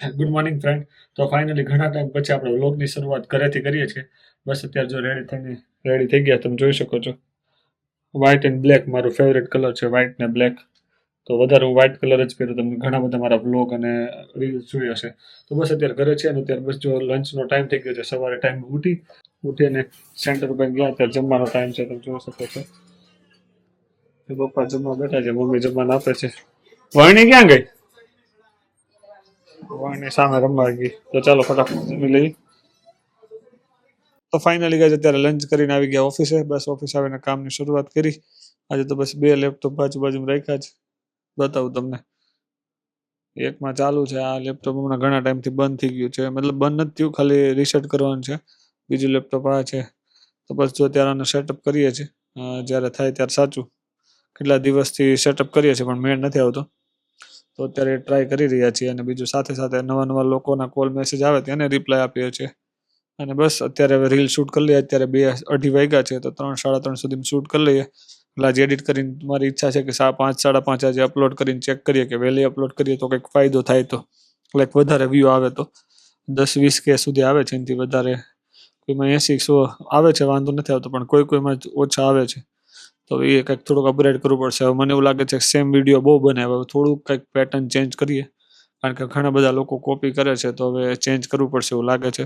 Good morning friend તો finally ઘણા time પછી આપણે વ્લોગની શરૂઆત ઘરેથી કરીએ છીએ. બસ અત્યારે જો રેડી થઈને રેડી થઈ ગયા, તમે જોઈ શકો છો. વ્હાઇટ એન્ડ બ્લેક મારું ફેવરેટ કલર છે વ્હાઇટ ને બ્લેક તો વધારે હું વ્હાઇટ કલર જ પહેરું તમે ઘણા બધા મારા વ્લોગ અને રીલ્સ જોઈ હશે. તો બસ અત્યારે ઘરે છે અને અત્યારે બસ જો લંચનો ટાઈમ થઈ ગયો છે, સવારે ટાઈમ ઉઠી ઉઠીને સેન્ટર ઉપર ગયા ત્યારે જમવાનો ટાઈમ છે, તમે જોઈ શકો છો. પપ્પા જમવા બેઠા છે, મમ્મી જમવાનું આપે છે. વરણી ક્યાં ગઈ? વાણી સામે રમવા ગઈ તો ચાલો ફટાફટ જમી લઈએ તો ફાઇનલી ગાઈઝ અત્યારે લંચ કરીને આવી ગયા ઓફિસે બસ ઓફિસ આવીને કામની શરૂઆત કરી. આજે તો બસ બે લેપટોપ બાજુ બાજુમાં રાખ્યા છે બતાવું તમને. એકમાં ચાલુ છે. આ લેપટોપ હમણાં ઘણા ટાઈમથી બંધ થઈ ગયું છે. મતલબ બંધ નથી થયું, ખાલી રિસેટ કરવાનું છે. બીજું લેપટોપ આ છે. તો બસ જો ત્યારે આને સેટઅપ કરીએ છીએ. જ્યારે થાય ત્યારે સાચું. કેટલા દિવસથી સેટઅપ કરીએ છીએ પણ મેળ નથી આવતો. તો અત્યારે ટ્રાય કરી રહ્યા છીએ અને બીજું સાથે સાથે નવા નવા લોકોના કોલ મેસેજ આવે તેને રિપ્લાય આપીએ છીએ. અને બસ, અત્યારે હવે રીલ શૂટ કરી લઈએ. અત્યારે બે અઢી વાગ્યા છે તો ત્રણ, સાડા ત્રણ સુધી શૂટ કરી લઈએ. એટલે આજે એડિટ કરીને મારી ઈચ્છા છે કે સા, પાંચ, સાડા પાંચ આજે અપલોડ કરીને ચેક કરીએ કે વહેલી અપલોડ કરીએ તો કંઈક ફાયદો થાય તો. લાઈક વધારે વ્યૂ આવે તો. દસ, વીસ કે સુધી આવે છે એનાથી વધારે. કોઈમાં એંસી સો આવે છે, વાંધો નથી આવતો, પણ કોઈ કોઈમાં ઓછા આવે છે. તો એ કંઈક થોડુંક અપગ્રેડ કરવું પડશે. હવે મને એવું લાગે છે સેમ વીડિયો બહુ બને. હવે થોડુંક કંઈક પેટર્ન ચેન્જ કરીએ. કારણ કે ઘણા બધા લોકો કોપી કરે છે, તો હવે ચેન્જ કરવું પડશે એવું લાગે છે.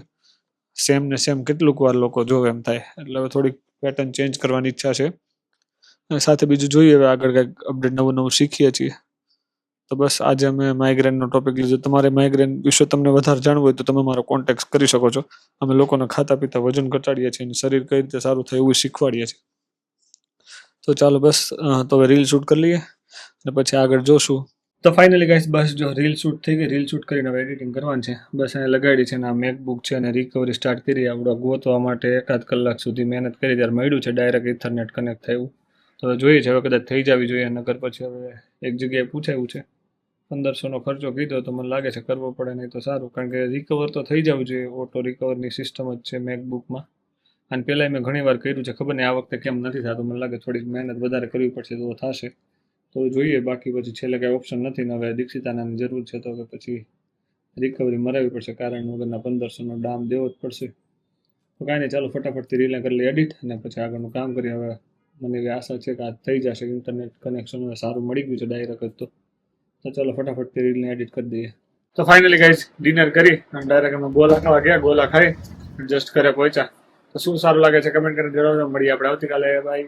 સેમ ને સેમ કેટલુંક વાર લોકો જોવે એમ થાય. એટલે હવે થોડીક પેટર્ન ચેન્જ કરવાની ઈચ્છા છે. સાથે બીજું જોઈએ હવે આગળ કંઈક અપડેટ નવું નવું શીખીએ છીએ. તો બસ આજે અમે માઇગ્રેનનો ટોપિક લીધો. તમારે માઇગ્રેન વિશે તમને વધારે જાણવું હોય તો તમે મારો કોન્ટેક્ટ કરી શકો છો. અમે લોકોને ખાતા પીતા વજન ઘટાડીએ છીએ અને શરીર કઈ રીતે સારું થાય એવું શીખવાડીએ છીએ. તો ચાલો બસ તો હવે રીલ શૂટ કરી લઈએ અને પછી આગળ જોશું. તો ફાઇનલી ગાઈસ બસ જો રીલ શૂટ થઈ ગઈ રીલ શૂટ કરીને હવે એડિટિંગ કરવાની છે. બસ એને લગાડી છે અને આ મેકબુક છે અને રિકવરી સ્ટાર્ટ કરી આપણે ગોતવા માટે એકાદ કલાક સુધી મહેનત કરી, ત્યારે મળ્યું છે ડાયરેક્ટ ઇથરનેટ કનેક્ટ થયું તો જોઈએ છે, હવે કદાચ થઈ જવી જોઈએ નગર પછી હવે એક જગ્યાએ પૂછાયું છે. પંદરસોનો ખર્ચો કીધો તો મને લાગે છે કરવો પડે, નહીં તો સારું. કારણ કે રિકવર તો થઈ જવું જોઈએ ઓટો રિકવરની સિસ્ટમ જ છે મેકબુકમાં અને પહેલાં મેં ઘણી વાર કર્યું છે. ખબર નહીં આ વખતે કેમ નથી થતું. મને લાગે થોડીક મહેનત વધારે કરવી પડશે તો થશે. તો જોઈએ, બાકી પછી છેલ્લે કાંઈ ઓપ્શન નથી. ને હવે દીક્ષિતાનાની જરૂર છે તો કે પછી રિકવરી મરાવી પડશે. કારણ વગરના પંદરસોનો ડામ દેવો જ પડશે. તો કાંઈ નહીં, ચાલો ફટાફટથી રીલે કરી લઈએ એડિટ અને પછી આગળનું કામ કરીએ. હવે મને એવી આશા છે કે આ થઈ જશે. ઇન્ટરનેટ કનેક્શન સારું મળી ગયું છે ડાયરેક્ટ તો. તો ચાલો ફટાફટથી રીલને એડિટ કરી દઈએ. તો ફાઇનલી ગાઈઝ ડિનર કરી અને ડાયરેક્ટ અમે ગોલા ખાવા ગયા. ગોલા ખાઈ જસ્ટ કર્યા પહોંચ્યા શું સારું લાગે છે? કમેન્ટ કરીને જણાવજો. મળીએ આપણે. આવતીકાલે. બાય